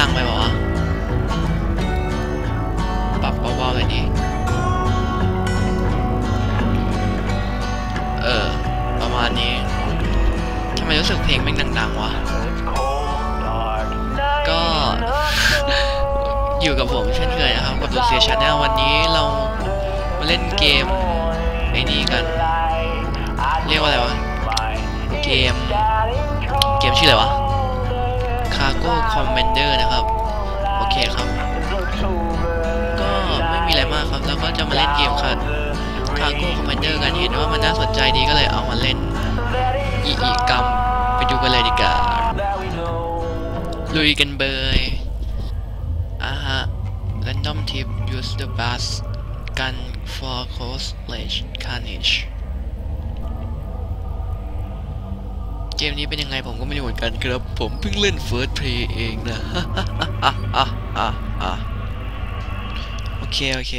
ดังไปบอกว่าวะปรับเบาๆเลยดีเออ ประมาณนี้ทำไมรู้สึกเพลงแม่งดังๆวะ ก็ อยู่กับผมเช่นเคยนะครับ กับดูเซียชาแนลวันนี้เรามาเล่นเกมไอ้นี่กัน เรียกว่าอะไรวะ เกม เกมชื่ออะไรวะ Cargo Commander นะครับ โอเคครับ ก็ไม่มีอะไรมากครับแล้วก็จะมาเล่นเกมครับ Cargo Commander กันเห็นว่ามันน่าสนใจดีก็เลยเอามาเล่นอีอีกรรมไปดูกันเลยดีกว่าลุยกันเบยอ่าฮะ Random tip use the bus gun for close range carnage เกมนี้เป็นยังไงผมก็ไม่รู้เหมือนกันครับ ผมเพิ่งเล่น First Play เองนะโอเค โอเค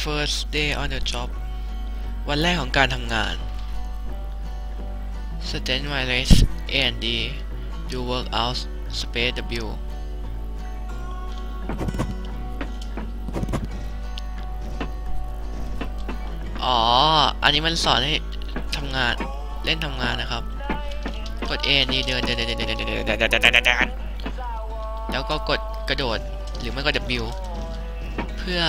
First day on the job วันแรกของการทำงาน Stand my legs A and D do work out space W อ๋อ อันนี้มันสอนให้ำงานเล่นทำงานนะครับ กด A นี่เดินเดินเดินเดินเดินเดินเดินเดินเดินเดินเดินแล้วก็กดกระโดดหรือไม่ก็ W เพื่อ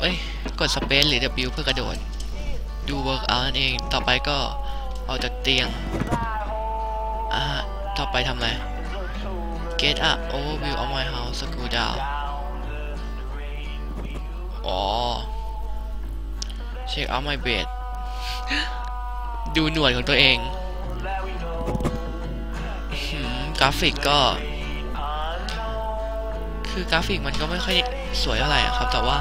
เอ้ยกด Space หรือ W เพื่อกระโดด ดู work out นั่นเองต่อไปก็เอาจากเตียงอ่าต่อไปทำอะไร get a overview of my house scroll down อ๋อ check out my bed ดูหนวดของตัวเองหืมกราฟิกก็ คือกราฟิกมันก็ไม่ค่อยสวยเท่าไหร่ครับ แต่ว่า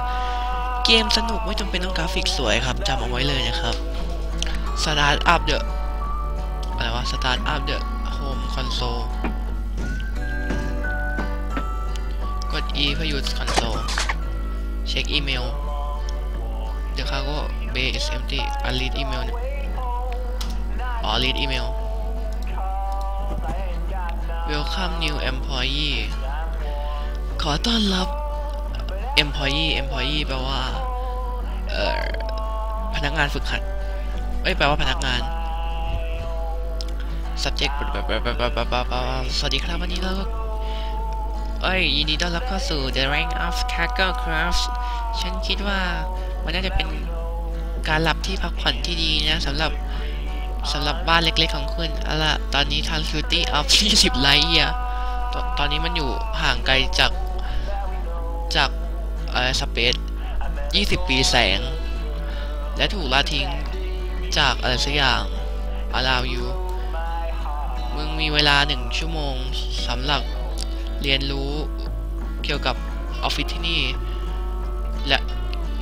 เกมสนุกไม่จำเป็นต้องกราฟิกสวยครับจำเอาไว้เลยนะครับ Start up the อะไรวะ Start up the home console กด E เพื่อ use console เช็คอีเมล The cargo bay is empty อะ read email อ๋อ read email Welcome new employee ขอต้อนรับ employee employee แปลว่าเอ่อพนักงานฝึกหัด เอ้ย แปลว่าพนักงาน subject สวัสดีครับวันนี้เราก็เอ้ย ยินดีต้อนรับเข้าสู่ The Rank of Cargo Crafts ฉันคิดว่ามันน่าจะเป็นการหลับที่พักผ่อนที่ดีนะสำหรับ สำหรับบ้านเล็กๆของคุณเอาล่ะตอนนี้ Tranquility of 20ไลท์อะตตอนนี้มันอยู่ห่างไกลจากจากเอ่อสเปซ20 ปีแสง และถูกละทิ้งจากอะไรสักอย่าง allow you มึงมีเวลาหนึ่งชั่วโมงสำหรับเรียนรู้เกี่ยวกับออฟฟิศที่นี่ และ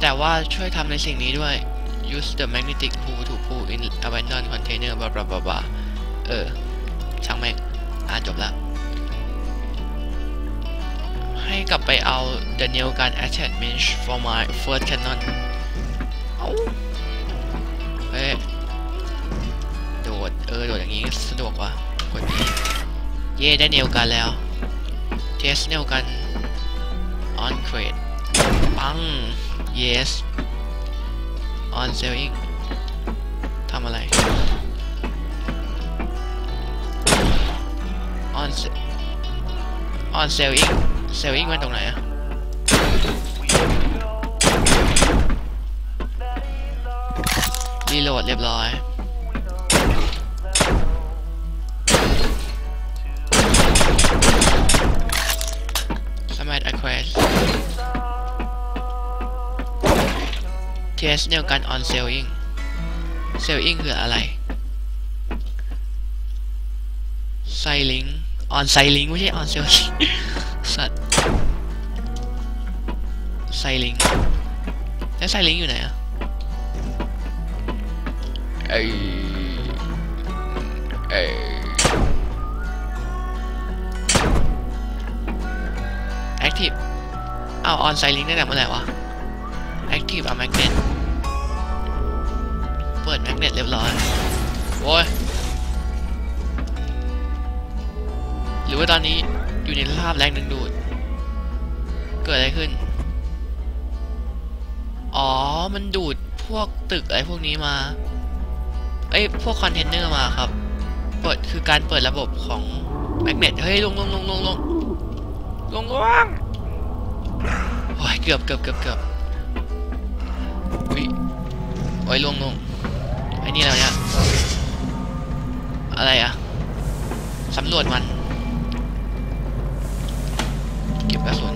แต่ว่าช่วยทำในสิ่งนี้ด้วย use the magnetic pull to pull in abandoned container บลาบลาบลาบลาเออ ช่างแม่งอ่านจบแล้ว ให้กลับไปเอา the nail gun attachment for my first cannon เอาเฮ้โดด เออ โดดอย่างนี้สะดวกว่ะกดนี้เย่ได้เนลกันแล้ว เทสเนลกัน on crate ปัง yes on selling ทำอะไร on se- on selling selling มันตรงไหนอะรีโหลดเรียบร้อยสมัย acquire test เดียวกัน on selling selling คืออะไร selling on selling ไม่ใช่ on selling สัตว์ selling แล้ว selling อยู่ไหนอะเอ้ยเอ้ย active เอา on site link ตั้งแต่เมื่อไหร่วะ active เอา magnet เปิด magnet เรียบร้อยโอ้ยหรือว่าตอนนี้อยู่ในสภาพแรงดึงดูด เกิดอะไรขึ้น อ๋อ มันดูดพวกตึกอะไรพวกนี้มา เอ้ย พวกคอนเทนเนอร์มาครับ เปิดคือการเปิดระบบของแมกเนตเฮ้ย ลงลงลงลงลงลงลงโอ้ยเกือบเกือบเกือบเกือบอุ้ยโอ้ยลงลง นี่แล้วเนี่ยอะไรอะสำรวจมันเก็บกระสุน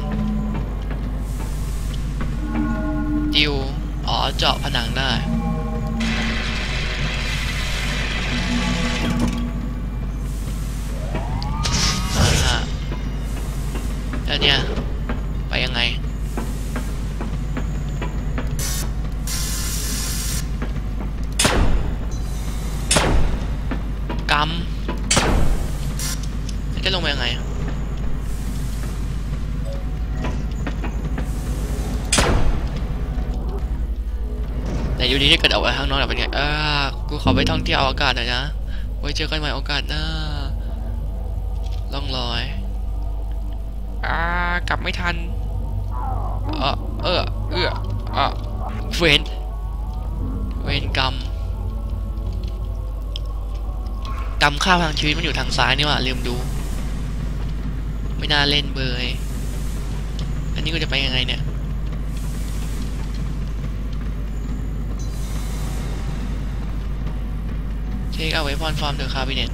ดิวอ๋อเจาะผนังได้แล้วเนี่ย อยู่ดีที่เกิดออกไปข้างนอกแบบเป็นไงอ่ากูขอไปท่องเที่ยวอวกาศหน่อยนะ ไว้เจอกันใหม่โอกาสหน้าล่องลอย อ่ากลับไม่ทัน เออเออเอออะเวนเวนกรรมกรรมข้าวทางชีวิตมันอยู่ทางซ้ายนี่ว่าลืมดู ไม่น่าเล่นเบยอันนี้กูจะไปยังไงเนี่ย Take a weapon from the cabinet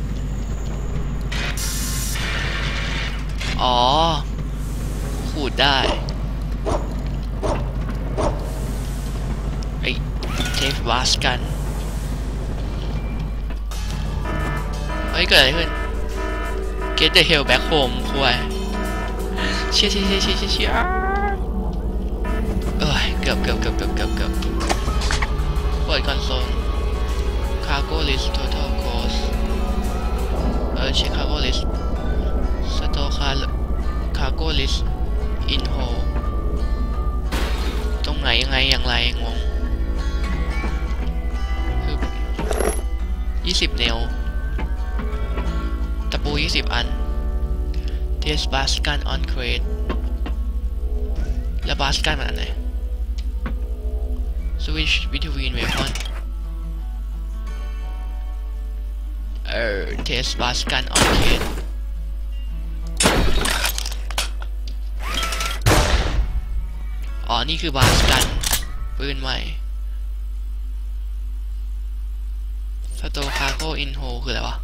อ๋อ ขูดได้ไอ้เทฟวาสกัน เฮ้ย เกิดอะไรขึ้น Get the hell back home คุยเชี่ยเชี่ยเชี่ยเชี่ยเชี่ยเชี่ยเอ้ย เกือบเกือบเกือบเกือบเกือบ test bus gun on crate แล้ว bus gun มันอันไหน switch between weapon เออ test bus gun on crate อ๋อ นี่คือบาสกันปืนใหม่สโตคาโกอินโฮคืออะไรวะ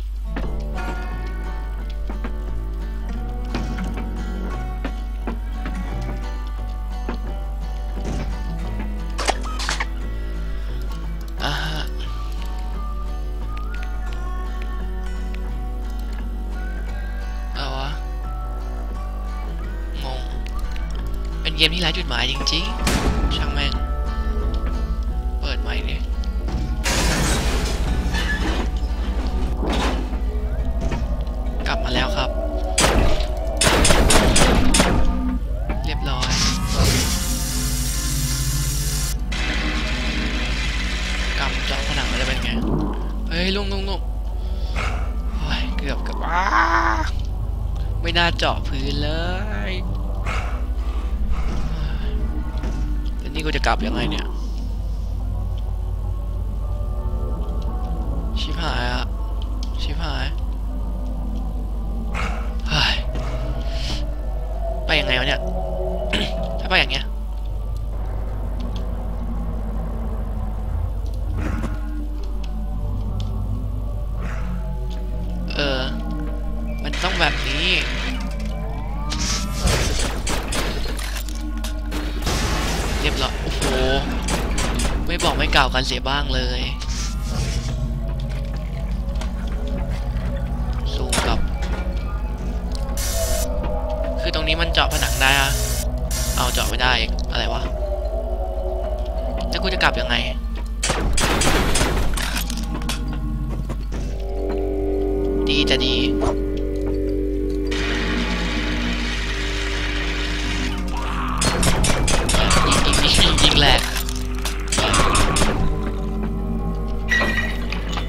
เกมที่ไร้จุดหมายจริงๆ ช่างแม่ง เปิดใหม่ดิกลับมาแล้วครับ เรียบร้อย กำจาะผนังมันจะเป็นไง เฮ้ยลุงลุงลุงเกือบเกับอ้าไม่น่าเจาะพื้นเลย นี่กูจะกลับยังไงเนี่ย ชิบหายอะชิบหายเฮ้ยไปยังไงวะเนี่ย ถ้าไปอย่างเงี้ยเออ มันต้องแบบนี้ ไม่บอกไม่กล่าวกันเสียบ้างเลยซูมกับ คือตรงนี้มันเจาะผนังได้อะเอาเจาะไม่ได้อีกอะไรวะแล้วกูจะกลับยังไงดีจะดี แรก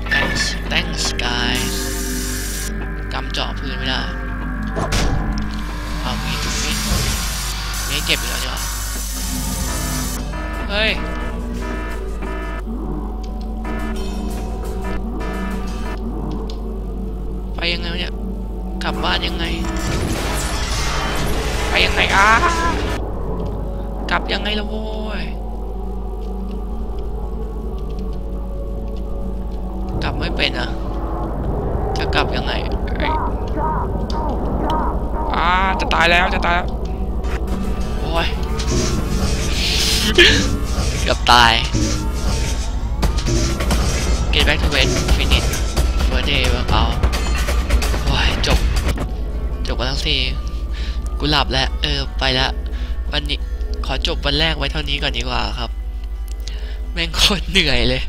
แตงสแตงสกายกำเจาะพื้นไม่ได้เอามีตงี้มีเก็บอยู่แล้วจ้ะเฮ้ยไปยังไงเนี่ยกลับบ้านยังไง ไปยังไงอะกลับยังไงล่ะโว้ย ไม่เป็นอะจะกลับยังไงเอ้ยอ่าจะตายแล้วจะตายแล้วโอ้ยเกือบตาย Get back to bed finish first day workout โอ้ยจบ จบกันทั้งทีกูหลับแล้ว เออ ไปละ วันนี้ ขอจบวันแรกไว้เท่านี้ก่อนดีกว่าครับ แม่งโคตรเหนื่อยเลย